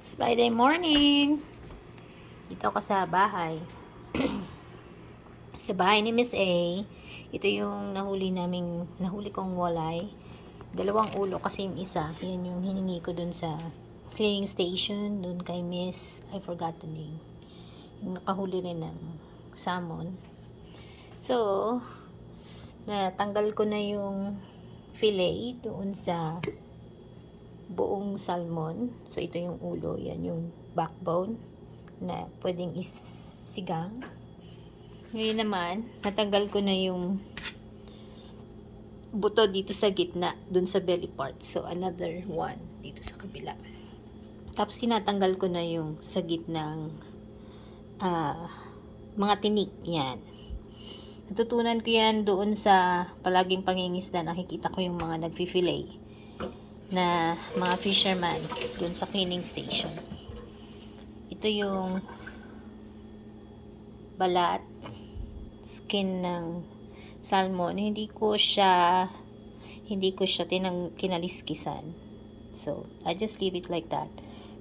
It's Friday morning. Dito ako sa bahay. sa bahay ni Miss A. Ito yung nahuli naming, nahuli kong walay. Dalawang ulo kasi yung isa. Yan yung hiningi ko dun sa cleaning station. Dun kay Miss, I forgot the name. Yung nakahuli rin ng salmon. So, natanggal ko na yung fillet doon sa buong salmon. So, ito yung ulo. Yan yung backbone na pwedeng isigang. Ngayon naman, natanggal ko na yung buto dito sa gitna, dun sa belly part. So, another one dito sa kabila. Tapos, sinatanggal ko na yung sa gitnang ah, mga tinik. Yan. Natutunan ko yan doon sa palaging pangingisda. Nakikita ko yung mga nagfi-fillet na mga fisherman doon sa cleaning station. Ito yung balat, skin ng salmon. Hindi ko siya hindi ko siya tinang kinaliskisan. So, I just leave it like that.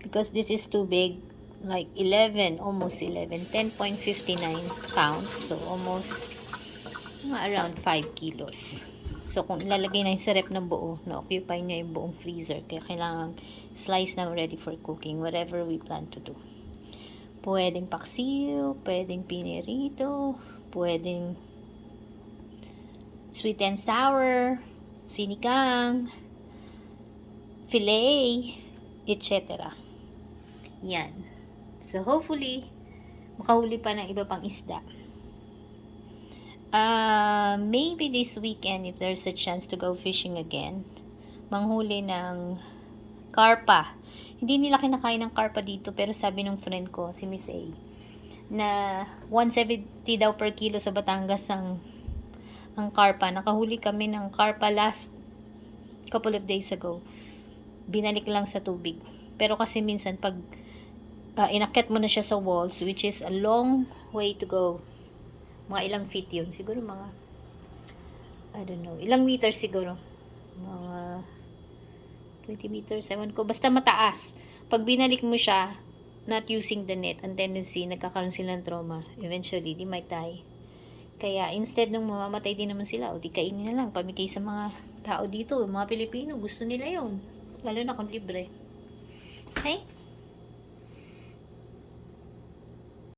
Because this is too big, like 11, almost 11, 10.59 pounds. So, almost around 5 kilos. So, kung ilalagay na yung sa rep na buo, na-occupy niya yung buong freezer. Kaya kailangan slice na ready for cooking, whatever we plan to do. Pwedeng paksiw, pwedeng pinirito, pwedeng sweet and sour, sinigang, filet, etc. Yan. So, hopefully, makahuli pa ng iba pang isda. Uh, maybe this weekend, if there's a chance to go fishing again, manghuli ng karpa. Hindi nila kinakain ng karpa dito, pero sabi ng friend ko, si Miss A, na 170 daw per kilo sa Batangas ang ang karpa. Nakahuli kami ng karpa last couple of days ago. Binalik lang sa tubig. Pero kasi minsan pag uh, inakyat mo na siya sa walls, which is a long way to go, mga ilang feet yun. Siguro mga, I don't know, ilang meters siguro. Mga 20 meters, ewan ko. Basta mataas. Pag binalik mo siya, not using the net, ang tendency, nagkakaroon sila ng trauma. Eventually, di may die. Kaya, instead nung mamamatay din naman sila, o di kainin na lang, pamigay sa mga tao dito, mga Pilipino, gusto nila yon Lalo na kung libre. Okay?